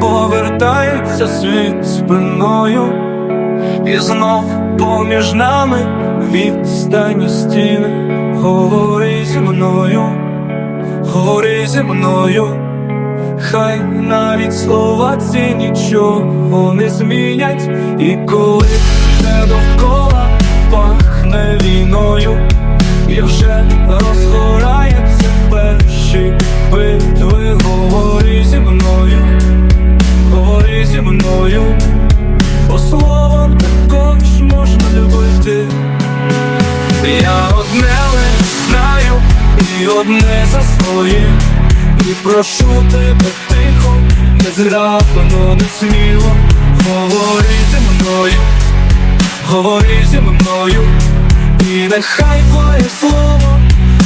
обертається світ спиною, і знов поміж нами відстані стіни. Говори зі мною, говори зі мною, хай навіть слова ці нічого не змінять, і коли все довкола пахне війною, і вже і одне за своє, і прошу тебе тихо, не зрапано, не сміло, говори зі мною, говори зі мною, і нехай твоє слово